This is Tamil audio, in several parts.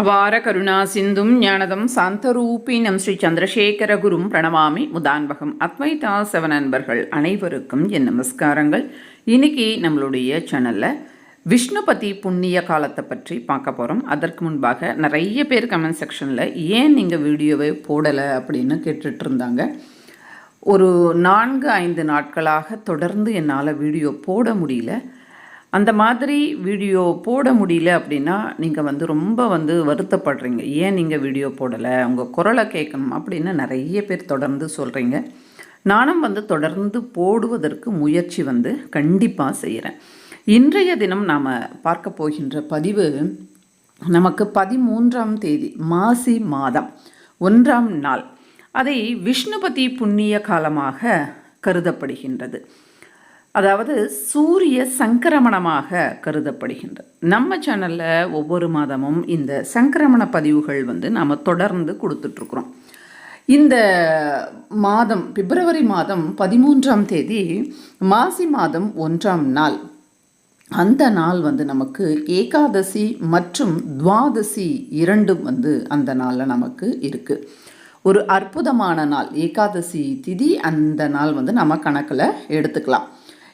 அபார கருணா சிந்தும் ஞானதம் சாந்தரூபினம் ஸ்ரீ சந்திரசேகரகுரும் பிரணவாமி முதான்பகம். அத்வைதா செவன் அன்பர்கள் அனைவருக்கும் என் நமஸ்காரங்கள். இன்னைக்கு நம்மளுடைய சேனலில் விஷ்ணுபதி புண்ணிய காலத்தை பற்றி பார்க்க போகிறோம் அதற்கு முன்பாக நிறைய பேர் கமெண்ட் செக்ஷனில் ஏன் நீங்கள் வீடியோவை போடலை அப்படின்னு கேட்டுட்டு இருந்தாங்க. ஒரு நான்கு ஐந்து நாட்களாக தொடர்ந்து என்னால் வீடியோ போட முடியல. அந்த மாதிரி வீடியோ போட முடியல அப்படின்னா நீங்கள் வந்து ரொம்ப வந்து வருத்தப்படுறீங்க. ஏன் நீங்கள் வீடியோ போடலை? உங்கள் குரலை கேட்கணும் அப்படின்னு நிறைய பேர் தொடர்ந்து சொல்கிறீங்க நானும் வந்து தொடர்ந்து போடுவதற்கு முயற்சி வந்து கண்டிப்பாக செய்கிறேன் இன்றைய தினம் நாம் பார்க்க போகின்ற பதிவு நமக்கு பதிமூன்றாம் தேதி மாசி மாதம் ஒன்றாம் நாள். அதை விஷ்ணுபதி புண்ணிய காலமாக கருதப்படுகின்றது. அதாவது சூரிய சங்கிரமணமாக கருதப்படுகின்றது நம்ம சேனலில் ஒவ்வொரு மாதமும் இந்த சங்கிரமண பதிவுகள் வந்து நாம் தொடர்ந்து கொடுத்துட்ருக்குறோம். இந்த மாதம் பிப்ரவரி மாதம் பதிமூன்றாம் தேதி மாசி மாதம் ஒன்றாம் நாள். அந்த நாள் வந்து நமக்கு ஏகாதசி மற்றும் துவாதசி இரண்டும் வந்து அந்த நாளில் நமக்கு இருக்குது ஒரு அற்புதமான நாள் ஏகாதசி திதி அந்த நாள் வந்து நம்ம கணக்கில் எடுத்துக்கலாம்.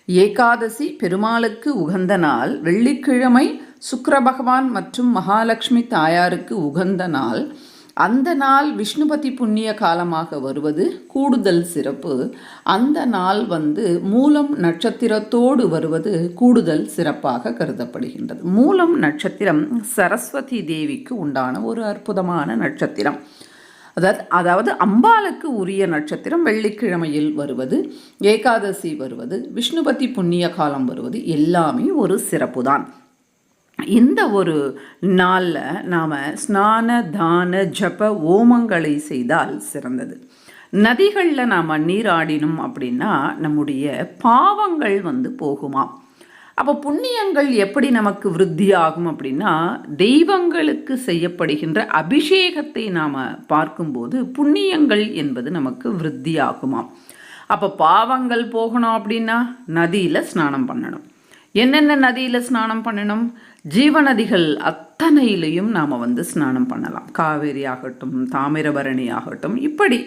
ஏகாதசி பெருமாளுக்கு உகந்த நாள் வெள்ளிக்கிழமை சுக்கர பகவான் மற்றும் மகாலட்சுமி தாயாருக்கு உகந்த நாள். அந்த நாள் விஷ்ணுபதி புண்ணிய காலமாக வருவது கூடுதல் சிறப்பு. அந்த நாள் வந்து மூலம் நட்சத்திரத்தோடு வருவது கூடுதல் சிறப்பாக கருதப்படுகின்றது. மூலம் நட்சத்திரம் சரஸ்வதி தேவிக்கு உண்டான ஒரு அற்புதமான நட்சத்திரம். அதாவது அதாவது அம்பாளுக்கு உரிய நட்சத்திரம் வெள்ளிக்கிழமையில் வருவது ஏகாதசி வருவது விஷ்ணுபதி புண்ணிய காலம் வருவது எல்லாமே ஒரு சிறப்பு தான் இந்த ஒரு நாளில் நாம் ஸ்நான தான ஜப ஓமங்களை செய்தால் சிறந்தது. நதிகளில் நாம் நீராடினோம் அப்படின்னா நம்முடைய பாவங்கள் வந்து போகுமா அப்போ புண்ணியங்கள் எப்படி நமக்கு விருத்தியாகும் அப்படின்னா தெய்வங்களுக்கு செய்யப்படுகின்ற அபிஷேகத்தை நாம் பார்க்கும்போது புண்ணியங்கள் என்பது நமக்கு விருத்தியாகுமாம். அப்போ பாவங்கள் போகணும் அப்படின்னா நதியில் ஸ்நானம் பண்ணணும். என்னென்ன நதியில் ஸ்நானம் பண்ணணும்? ஜீவநதிகள் அத்தனையிலையும் நாம் வந்து ஸ்நானம் பண்ணலாம். காவேரி ஆகட்டும் தாமிரபரணி ஆகட்டும் இப்படி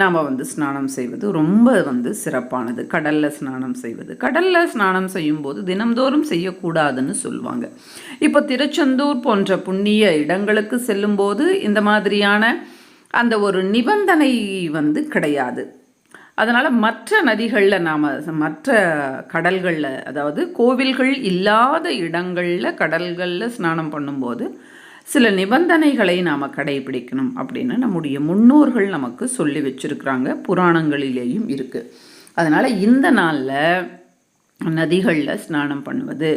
நாம் வந்து ஸ்நானம் செய்வது ரொம்ப வந்து சிறப்பானது. கடலில் ஸ்நானம் செய்வது. கடலில் ஸ்நானம் செய்யும்போது தினம்தோறும் செய்யக்கூடாதுன்னு சொல்லுவாங்க. இப்போ திருச்செந்தூர் போன்ற புண்ணிய இடங்களுக்கு செல்லும்போது இந்த மாதிரியான அந்த ஒரு நிபந்தனை வந்து கிடையாது. அதனால் மற்ற நதிகளில் நாம் மற்ற கடல்களில் அதாவது கோவில்கள் இல்லாத இடங்களில் கடல்களில் ஸ்நானம் பண்ணும்போது சில நிபந்தனைகளை நாம் கடைபிடிக்கணும் அப்படின்னு நம்முடைய முன்னோர்கள் நமக்கு சொல்லி வச்சுருக்கிறாங்க. புராணங்களிலேயும் இருக்குது அதனால் இந்த நாளில் நதிகளில் ஸ்நானம் பண்ணுவது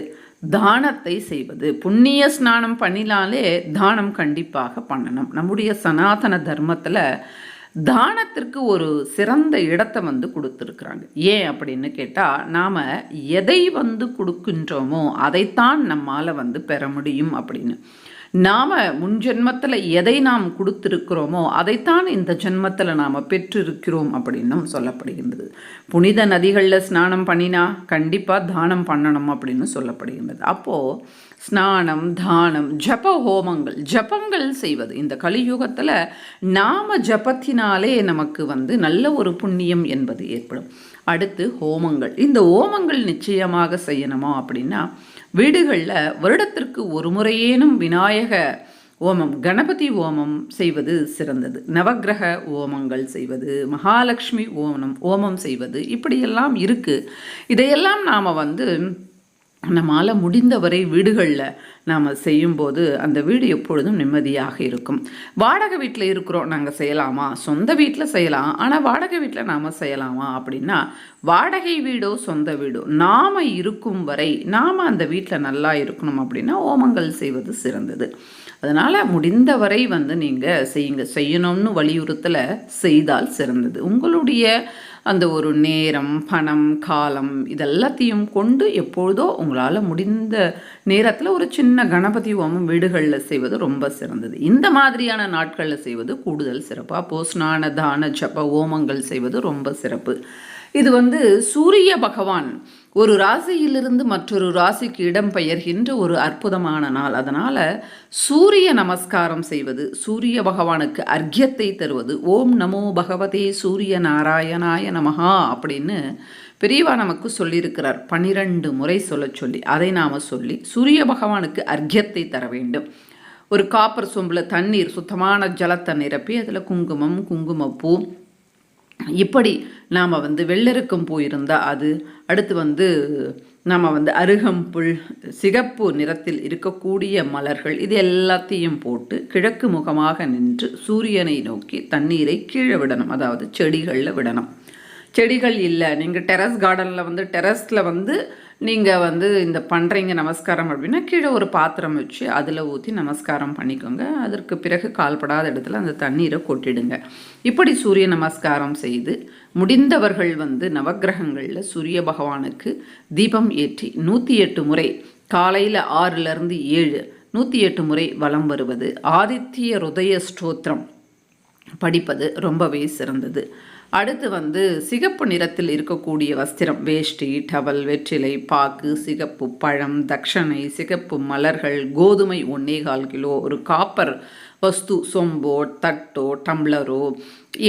தானத்தை செய்வது புண்ணிய ஸ்நானம் பண்ணினாலே தானம் கண்டிப்பாக பண்ணணும். நம்முடைய சனாதன தர்மத்தில் தானத்திற்கு ஒரு சிறந்த இடத்தை வந்து கொடுத்துருக்குறாங்க. ஏன் அப்படின்னு கேட்டால் நாம் எதை வந்து கொடுக்கின்றோமோ அதைத்தான் நம்மால் வந்து பெற முடியும் அப்படின்னு. நாம் முன் ஜென்மத்தில் எதை நாம் கொடுத்துருக்கிறோமோ அதைத்தான் இந்த ஜென்மத்தில் நாம் பெற்றிருக்கிறோம் அப்படின்னும் சொல்லப்படுகின்றது. புனித நதிகளில் ஸ்நானம் பண்ணினா கண்டிப்பாக தானம் பண்ணணும் அப்படின்னு சொல்லப்படுகின்றது. அப்போது ஸ்நானம் தானம் ஜப ஹோமங்கள் ஜபங்கள் செய்வது இந்த கலியுகத்தில் நாம ஜபத்தினாலே நமக்கு வந்து நல்ல ஒரு புண்ணியம் என்பது ஏற்படும். அடுத்து ஹோமங்கள். இந்த ஹோமங்கள் நிச்சயமாக செய்யணுமா அப்படின்னா வீடுகளில் வருடத்திற்கு ஒரு முறையேனும் விநாயக ஓமம் கணபதி ஓமம் செய்வது சிறந்தது. நவகிரக ஓமங்கள் செய்வது மகாலட்சுமி ஓமம் ஓமம் செய்வது இப்படியெல்லாம் இருக்குது இதையெல்லாம் நாம் வந்து நம்மால் முடிந்தவரை வீடுகளில் நாம் செய்யும்போது அந்த வீடு எப்பொழுதும் நிம்மதியாக இருக்கும். வாடகை வீட்டில் இருக்கிறோம் நாங்கள் செய்யலாமா? சொந்த வீட்டில் செய்யலாம். ஆனால் வாடகை வீட்டில் நாம் செய்யலாமா அப்படின்னா வாடகை வீடோ சொந்த வீடோ நாம் இருக்கும் வரை நாம் அந்த வீட்டில் நல்லா இருக்கணும் அப்படின்னா ஓமங்கள் செய்வது சிறந்தது. அதனால் முடிந்தவரை வந்து நீங்கள் செய்யுங்க. செய்யணும்னு வலியுறுத்தலை செய்தால் சிறந்தது. உங்களுடைய அந்த ஒரு நேரம் பணம் காலம் இதெல்லாத்தையும் கொண்டு எப்பொழுதோ உங்களால் முடிந்த நேரத்தில் ஒரு சின்ன கணபதி ஹோமம் வீடுகளில் செய்வது ரொம்ப சிறந்தது. இந்த மாதிரியான நாட்களில் செய்வது கூடுதல் சிறப்பாக அப்போது தான ஜப ஹோமங்கள் செய்வது ரொம்ப சிறப்பு. இது வந்து சூரிய பகவான் ஒரு ராசியிலிருந்து மற்றொரு ராசிக்கு இடம் பெயர்கின்ற ஒரு அற்புதமான நாள். அதனால் சூரிய நமஸ்காரம் செய்வது சூரிய பகவானுக்கு அர்க்கியத்தை தருவது ஓம் நமோ பகவதே சூரிய நாராயணாய நமஹா அப்படின்னு பெரியவா நமக்கு சொல்லியிருக்கிறார். பனிரெண்டு முறை சொல்ல சொல்லி அதை நாம் சொல்லி சூரிய பகவானுக்கு அர்க்கியத்தை தர வேண்டும். ஒரு காப்பர் சொம்பில் தண்ணீர் சுத்தமான ஜலத்தை நிரப்பி அதில் குங்குமம் குங்குமப்பூ இப்படி நாம் வந்து வெள்ளருக்கம் போயிருந்தால் அது அடுத்து வந்து நாம் வந்து அருகம்புல் சிகப்பு நிறத்தில் இருக்கக்கூடிய மலர்கள் இது எல்லாத்தையும் போட்டு கிழக்கு முகமாக நின்று சூரியனை நோக்கி தண்ணீரை கீழே விடணும் அதாவது செடிகளில் விடணும். செடிகள் இல்லை நீங்கள் டெரஸ் கார்டனில் வந்து டெரஸில் வந்து நீங்கள் வந்து இந்த பண்ணுறீங்க நமஸ்காரம் அப்படின்னா கீழே ஒரு பாத்திரம் வச்சு அதில் ஊற்றி நமஸ்காரம் பண்ணிக்கோங்க. அதற்கு பிறகு கால்படாத இடத்துல அந்த தண்ணீரை கொட்டிடுங்க. இப்படி சூரிய நமஸ்காரம் செய்து முடிந்தவர்கள் வந்து நவகிரகங்களில் சூரிய பகவானுக்கு தீபம் ஏற்றி நூற்றி எட்டு முறை காலையில் ஆறுலேருந்து ஏழு நூற்றி எட்டு முறை வலம் வருவது ஆதித்ய ருதய ஸ்தோத்திரம் படிப்பது ரொம்பவே சிறந்தது. அடுத்து வந்து சிகப்பு நிறத்தில் இருக்கக்கூடிய வஸ்திரம் வேஷ்டி டவல் வெற்றிலை பாக்கு சிகப்பு பழம் தட்சணை சிகப்பு மலர்கள் கோதுமை ஒன்னேகால் கிலோ ஒரு காப்பர் வஸ்து சொம்போ தட்டோ டம்ளரோ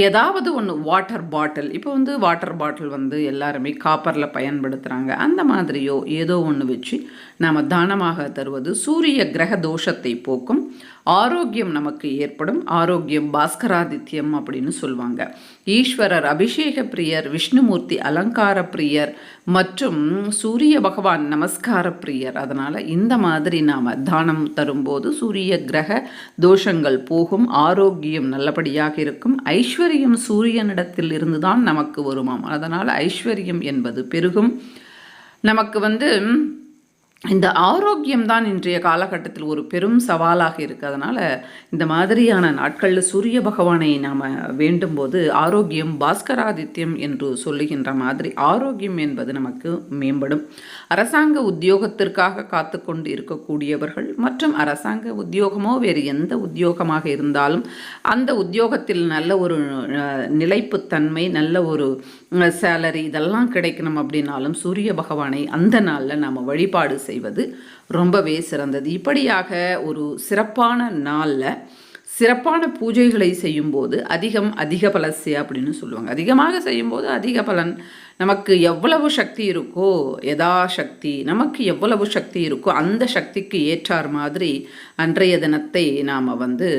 ஏதாவது ஒன்று வாட்டர் பாட்டில் இப்போ வந்து வாட்டர் பாட்டில் வந்து எல்லாருமே காப்பரில் பயன்படுத்துகிறாங்க அந்த மாதிரியோ ஏதோ ஒன்று வச்சு நாம் தானமாக தருவது சூரிய கிரக தோஷத்தை போக்கும். ஆரோக்கியம் நமக்கு ஏற்படும். ஆரோக்கியம் பாஸ்கராதித்யம் அப்படின்னு சொல்லுவாங்க ஈஸ்வரர் அபிஷேக பிரியர் விஷ்ணுமூர்த்தி அலங்கார பிரியர் மற்றும் சூரிய பகவான் நமஸ்கார பிரியர். அதனால் இந்த மாதிரி நாம் தானம் தரும்போது சூரிய கிரக தோஷங்கள் போகும் ஆரோக்கியம் நல்லபடியாக இருக்கும். ஐஸ்வர்யம் சூரியனிடத்தில் இருந்து தான் நமக்கு வருமாம். அதனால் ஐஸ்வர்யம் என்பது பெருகும். நமக்கு வந்து இந்த ஆரோக்கியம் தான் இன்றைய காலகட்டத்தில் ஒரு பெரும் சவாலாக இருக்கிறதுனால இந்த மாதிரியான நாட்களில் சூரிய பகவானை நாம் வேண்டும்போது ஆரோக்கியம் பாஸ்கராதித்யம் என்று சொல்லுகின்ற மாதிரி ஆரோக்கியம் என்பது நமக்கு மேம்படும். அரசாங்க உத்தியோகத்திற்காக காத்து கொண்டு இருக்கக்கூடியவர்கள் மற்றும் அரசாங்க உத்தியோகமோ வேறு எந்த உத்தியோகமாக இருந்தாலும் அந்த உத்தியோகத்தில் நல்ல ஒரு நிலைப்புத்தன்மை நல்ல ஒரு சேலரி இதெல்லாம் கிடைக்கணும் அப்படின்னாலும் சூரிய பகவானை அந்த நாளில் நாம் வழிபாடு செய்வது ரொம்பவே சிறந்தது. இப்படியாக ஒரு சிறப்பான நாளில் சிறப்பான பூஜைகளை செய்யும்போது அதிகம் அதிக பலசு அப்படின்னு சொல்லுவாங்க. அதிகமாக செய்யும்போது அதிக பலன். நமக்கு எவ்வளவு சக்தி இருக்கோ எதா சக்தி நமக்கு எவ்வளவு சக்தி இருக்கோ அந்த சக்திக்கு ஏற்றார் மாதிரி அன்றைய தினத்தை நாம் வந்து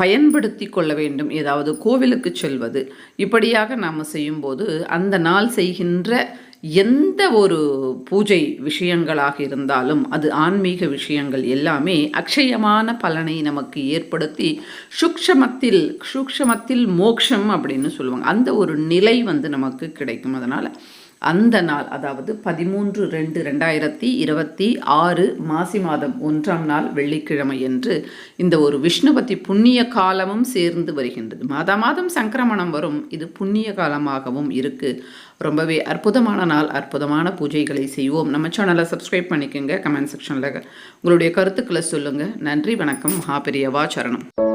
பயன்படுத்தி கொள்ள வேண்டும். ஏதாவது கோவிலுக்கு செல்வது. இப்படியாக நாம் செய்யும்போது அந்த நாள் செய்கின்ற எந்த ஒரு பூஜை விஷயங்களாக இருந்தாலும் அது ஆன்மீக விஷயங்கள் எல்லாமே அக்ஷயமான பலனை நமக்கு ஏற்படுத்தி சுக்ஷமத்தில் சுக்ஷமத்தில் மோக்ஷம் அப்படின்னு சொல்லுவாங்க. அந்த ஒரு நிலை வந்து நமக்கு கிடைக்கும். அதனால் அந்த நாள் அதாவது பதிமூன்று ரெண்டு ரெண்டாயிரத்தி இருபத்தி ஆறு மாசி மாதம் ஒன்றாம் நாள் வெள்ளிக்கிழமை என்று இந்த ஒரு விஷ்ணுபதி புண்ணிய காலமும் சேர்ந்து வருகின்றது. மாதா மாதம் சங்கிரமணம் வரும். இது புண்ணிய காலமாகவும் இருக்குது ரொம்பவே அற்புதமான நாள் அற்புதமான பூஜைகளை செய்வோம். நம்ம சேனலை சப்ஸ்கிரைப் பண்ணிக்கோங்க. கமெண்ட் செக்ஷனில் உங்களுடைய கருத்துக்களை சொல்லுங்கள் நன்றி வணக்கம். மகாபெரியவா சரணம்.